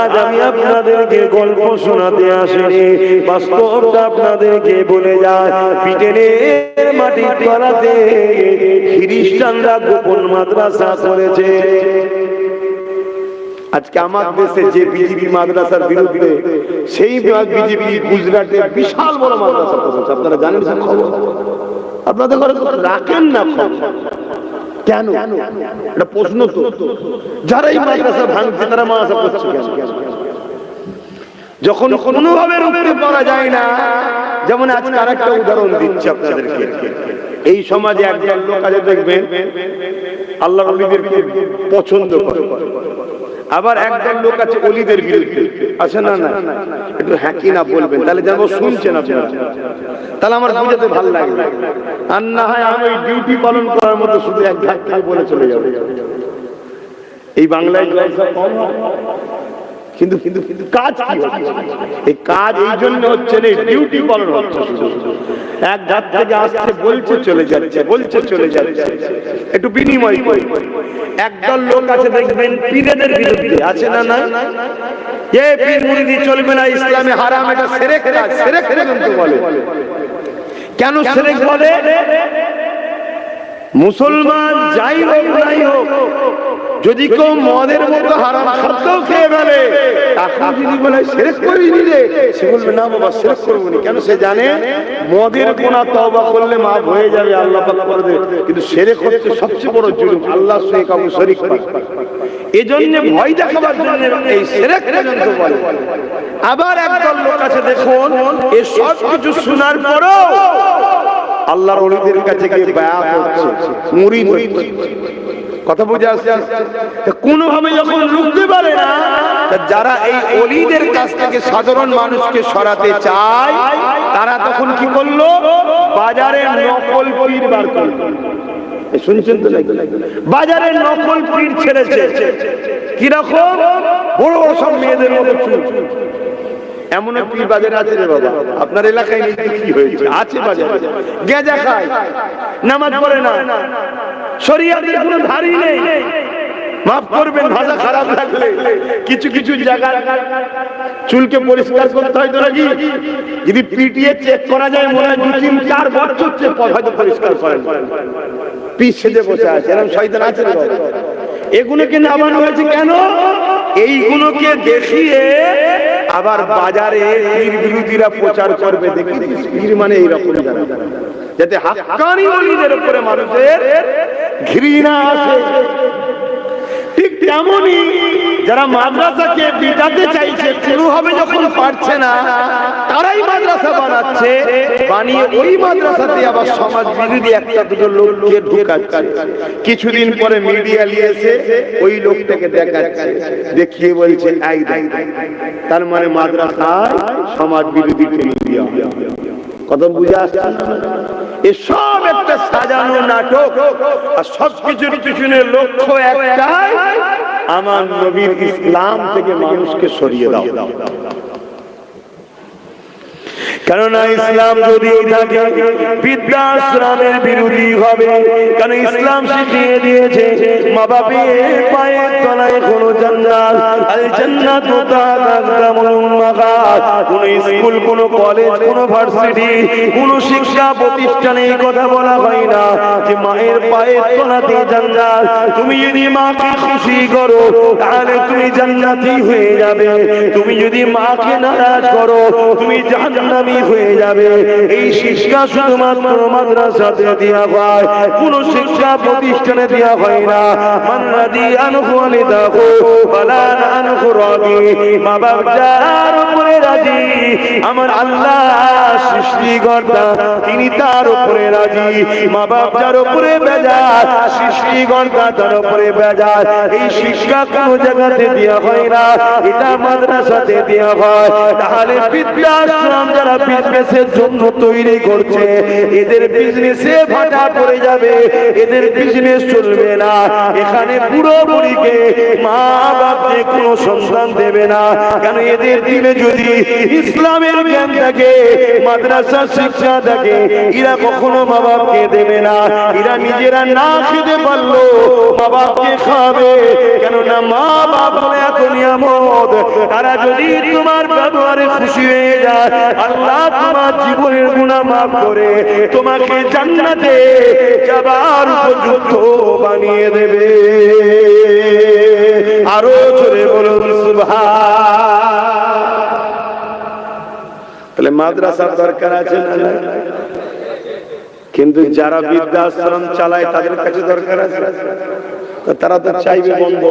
আজ আমি গল্প শোনাতে বলে যায় মাটির গোপন মাদ্রাসা করেছে। আজকে আমার দেশে যে বিজেপি মাদ্রাসার বিরুদ্ধে, সেই বিজেপি গুজরাটে বিশাল বড় মাদ্রাসা আপনারা জানেন আপনাদের ঘরে রাখেন না কেন? এটা প্রশ্ন তো। যারা এই মাদ্রাসা ভাঙছে, তারা মাদ্রাসা করছে যখন কোনোভাবে রুখতে পারা যায় না, যেমন আজকে আরেকটা উদাহরণ দিচ্ছি আপনাদেরকে। এই সমাজে একজন লোক আছে, দেখবেন আল্লাহ পছন্দ করে। আবার একদল লোক আছে অলিদের বিরুদ্ধে। আছে না না একটু হ্যাঁ কি না বলবেন তাহলে যেন শুনছেন আপনারা। তাহলে আমার বুঝাতে ভালো লাগে আর না হয় আমি ওই ডিউটি পালন করার মতো শুধু এক ধাক্কায় বলে চলে যাব। এই বাংলায় জলসা কম। কিন্তু কিন্তু কিন্তু কাজ এই কাজ এই জন্য হচ্ছে না ডিউটি পালন হচ্ছে এক ধার থেকে আসছে, বলছে, চলে যাচ্ছে, বলছে, চলে যাচ্ছে। একটু বিনিময় একদল লোক আছে, দেখবেন পীরেদের বিরুদ্ধে। আছে না না এ পীর মুরিদি চলবে না, ইসলামে হারাম, এটা সেরেক কাজ, সেরেক কিন্তু বলে। কেন সেরেক বলে? মুসলমান যাই হোক নাই হোক, যদি কেউ মদের মতো হারাম খাদ্যও খেয়ে ফেলে, তাকে যদি বলে, সেরেক করিনি রে, সে বলবে, না বাবা, সেরেক করব না। কেন সে জানে, মদের কোনা তওবা করলে মাফ হয়ে যাবে, আল্লাহ পাক করে দেবে। কিন্তু সেরেক হচ্ছে সবচেয়ে বড় জুলুম, আল্লাহ সঙ্গে কাউকে শরীক এই জন্য ভয় দেখাবার জন্য এই সেরেক পর্যন্ত বলে। আবার একদল লোক আছে, দেখুন এই সব কিছু শোনার পরও আল্লাহর অলিদের কাছে গিয়ে বায়াত হচ্ছে মুরিদ হচ্ছে কথা বুঝে আসছে? কোনোভাবে যখন রুখতে পারে না যারা এই অলিদের কাছ থেকে সাধারণ মানুষকে সরাতে চায়, তারা তখন কি করল? বাজারে নকল পীর বার করল। শুনছেন তো বাজারে নকল পীর ছেড়েছে। কীরকম? বড় বড় সব মেয়েদের মতো চুল। এমন পীর বাজারে আছে রে বাবা? আপনার এলাকায় নেই কি হয়েছে? আছে বাজারে। গেজা খায়, নামাজ পড়ে না। শরিয়াতের কোনো ধারই নেই। মাফ করবেন, ভাষা খারাপ লাগলে কিছু কিছু জায়গা চুলকে পরিষ্কার করতে হয় তো নাকি? যদি পিটিয়ে চেক করা যায়, মনে হয় দু, তিন, চার বছর চেক হয়তো পরিষ্কার করেন। পিস সেজে বসে আছে, এরকম শয়তান আছে এগুলোকে নামানো হয়েছে কেন? এইগুলোকে দেখিয়ে আবার বাজারে পীর বিরোধীরা প্রচার করবে দেখি পীর মানে এইরকম যারা। যাতে হাক্কানি অলিদের উপরে মানুষের ঘৃণা আসে। ঠিক তেমনই যারা মাদ্রাসাকে বিটাতে চাইছে শুরু হবে যখন পারছে না তারাই মাদ্রাসা বানাচ্ছে, বানিয়ে ওই মাদ্রাসাতে আবার সমাজ বিরোধী একটা দুটো লোককে ঢুকাচ্ছে। কিছুদিন পরে মিডিয়া নিয়েছে, ওই লোকটাকে দেখাচ্ছে, দেখিয়ে বলছে, এই তার মানে মাদ্রাসায় সমাজ বিরোধী মিডিয়া কত বুঝে আসছে? এসব একটা সাজানো নাটক, আর সবকিছুর পিছনে লক্ষ্য একটাই, আমার নবীর ইসলাম থেকে মানুষকে সরিয়ে দাও। কেননা ইসলাম যদি থাকে বৃদ্ধাশ্রমের বিরোধী হবে। কারণ ইসলাম শিখিয়ে দিয়েছে মা বাপের পায়ের তলায় কোনো জান্নাত আল জান্নাত কোন স্কুল কোন কলেজ কোন ভার্সিটি কোন শিক্ষা প্রতিষ্ঠানে কথা বলা হয় না যে মায়ের পায়ের তলাতে জান্নাত। তুমি যদি মাকে খুশি করো তাহলে তুমি জান্নাতি হয়ে যাবে। তুমি যদি মাকে নারাজ করো তুমি জাহান্নামী হয়ে যাবে। এই শিক্ষা শুধুমাত্র মাদ্রাসাতে দেওয়া হয়, কোন শিক্ষা প্রতিষ্ঠানে দেওয়া হয় না। মান্নাদি আনহুয়ালি দাহু বালান আনহু রাদি মা বাবা রাজি? আমার আল্লাহ সৃষ্টিকর্তা, তিনি তার উপরে রাজি। মা বাপ যার উপরে বেজার, সৃষ্টিকর্তা তার উপরে বেজার। এই শিক্ষা কোন জায়গাতে দেওয়া হয় না, এটা মাদ্রাসাতে দেওয়া হয়। তাহলে বিদ্যাশ্রম যারা বিজনেসের জন্য তৈরি করছে, এদের বিজনেসে ভাটা পড়ে যাবে, এদের বিজনেস চলবে না। এখানে পুরো বুড়িকে মা বাপকে কোনো সন্তান দেবে না। কেন এদের দিনে যদি ইসলামের জ্ঞান থাকে, মাদ্রাসা শিক্ষা থাকে, এরা কখনো মা বাপকে দেবে না। এরা নিজেরা না খেতে পারল মা বাপকে খাবে। কেননা মা বাপ বলে এত নিয়ামত, তারা যদি তোমার ব্যবহারে খুশি হয়ে যায়, আল্লাহ তোমার জীবনের গুণা মাফ করে, তোমাকে জান্নাতে যাবার উপযুক্ত বানিয়ে দেবে। আরও জোরে বলুন, সুবহান। মাদ্রাসার দরকার আছে না? কিন্তু যারা বৃদ্ধাশ্রম চালায় তাদের কাছে দরকার আছে তারা তো চাইবে বন্ধ